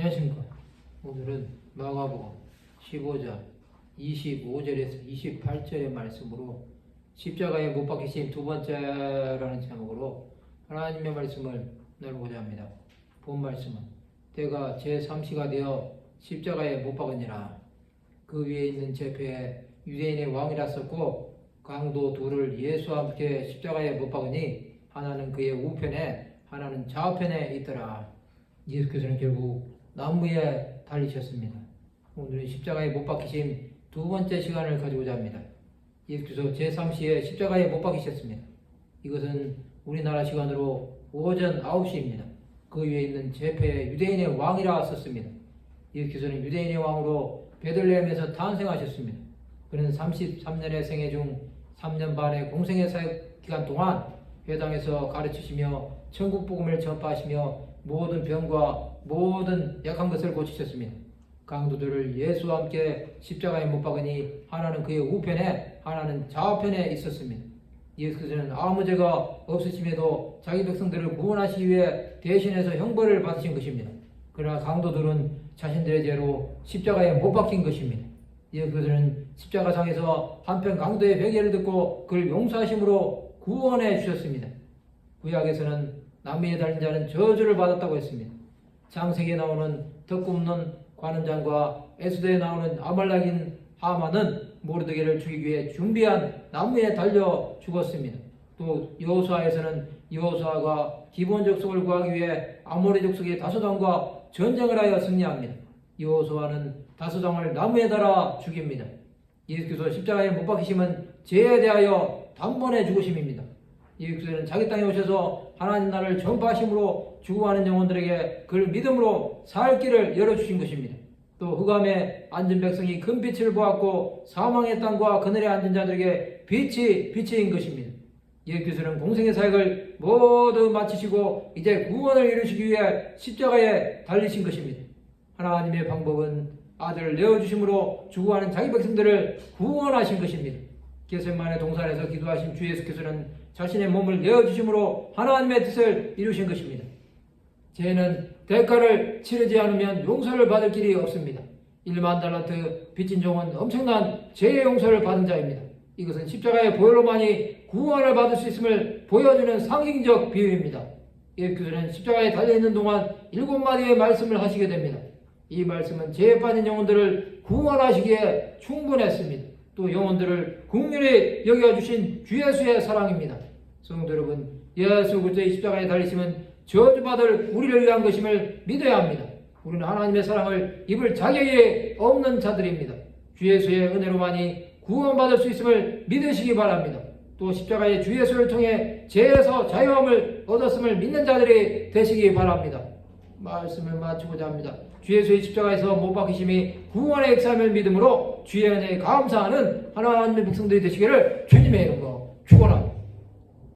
안녕하십니까. 오늘은 마가복음 15장 25절에서 28절의 말씀으로 십자가에 못 박히신 두 번째라는 제목으로 하나님의 말씀을 나누고자 합니다. 본 말씀은 때가 제3시가 되어 십자가에 못 박으니라 그 위에 있는 제패에 유대인의 왕이라 썼고 강도 둘을 예수와 함께 십자가에 못 박으니 하나는 그의 우편에 하나는 좌편에 있더라. 예수께서는 결국 나무에 달리셨습니다. 오늘은 십자가에 못 박히신 두 번째 시간을 가지고자 합니다. 예수께서 제3시에 십자가에 못 박히셨습니다. 이것은 우리나라 시간으로 오전 9시입니다. 그 위에 있는 제패 유대인의 왕이라 썼습니다. 예수께서는 유대인의 왕으로 베들레헴에서 탄생하셨습니다. 그는 33년의 생애 중 3년 반의 공생의 사역 기간 동안 회당에서 가르치시며 천국 복음을 전파하시며 모든 병과 모든 약한 것을 고치셨습니다. 강도들을 예수와 함께 십자가에 못 박으니 하나는 그의 우편에 하나는 좌편에 있었습니다. 예수께서는 아무 죄가 없으심에도 자기 백성들을 구원하시기 위해 대신해서 형벌을 받으신 것입니다. 그러나 강도들은 자신들의 죄로 십자가에 못 박힌 것입니다. 예수께서는 십자가상에서 한편 강도의 회개를 듣고 그를 용서하심으로 구원해 주셨습니다. 구약에서는 남미에 달린 자는 저주를 받았다고 했습니다. 장세기에 나오는 덕굽는 관원장과 에스더에 나오는 아말렉인 하만은 모르드게를 죽이기 위해 준비한 나무에 달려 죽었습니다. 또 여호수아에서는 여호수아가 기본 족속을 구하기 위해 아모리 족속의 다소당과 전쟁을 하여 승리합니다. 여호수아는 다소당을 나무에 달아 죽입니다. 예수께서 십자가에 못 박히심은 죄에 대하여 단번에 죽으심입니다. 예수께서는 자기 땅에 오셔서 하나님 나라를 전파하심으로 죽어가는 영혼들에게 그를 믿음으로 살 길을 열어주신 것입니다. 또 흑암에 앉은 백성이 큰 빛을 보았고 사망의 땅과 그늘에 앉은 자들에게 빛이 빛인 것입니다. 예수께서는 공생의 사역을 모두 마치시고 이제 구원을 이루시기 위해 십자가에 달리신 것입니다. 하나님의 방법은 아들을 내어주심으로 죽어가는 자기 백성들을 구원하신 것입니다. 게셋만의 동산에서 기도하신 주 예수께서는 자신의 몸을 내어주심으로 하나님의 뜻을 이루신 것입니다. 죄는 대가를 치르지 않으면 용서를 받을 길이 없습니다. 1만 달란트 빚진 종은 엄청난 죄의 용서를 받은 자입니다. 이것은 십자가의 보혈로만이 구원을 받을 수 있음을 보여주는 상징적 비유입니다. 예수께서는 십자가에 달려있는 동안 일곱 마디의 말씀을 하시게 됩니다. 이 말씀은 죄에 빠진 영혼들을 구원하시기에 충분했습니다. 또 영혼들을 국률에 여겨주신 주 예수의 사랑입니다. 성도 여러분, 예수 그리스도의 십자가에 달리심은 저주받을 우리를 위한 것임을 믿어야 합니다. 우리는 하나님의 사랑을 입을 자격이 없는 자들입니다. 주 예수의 은혜로만이 구원받을 수 있음을 믿으시기 바랍니다. 또 십자가의 주 예수를 통해 죄에서 자유함을 얻었음을 믿는 자들이 되시기 바랍니다. 말씀을 마치고자 합니다. 주 예수의 십자가에서 못 박히심이 구원의 역사임을 믿음으로 주의 은혜에 감사하는 하나님의 백성들이 되시기를 주님의 이름으로 축원합니다.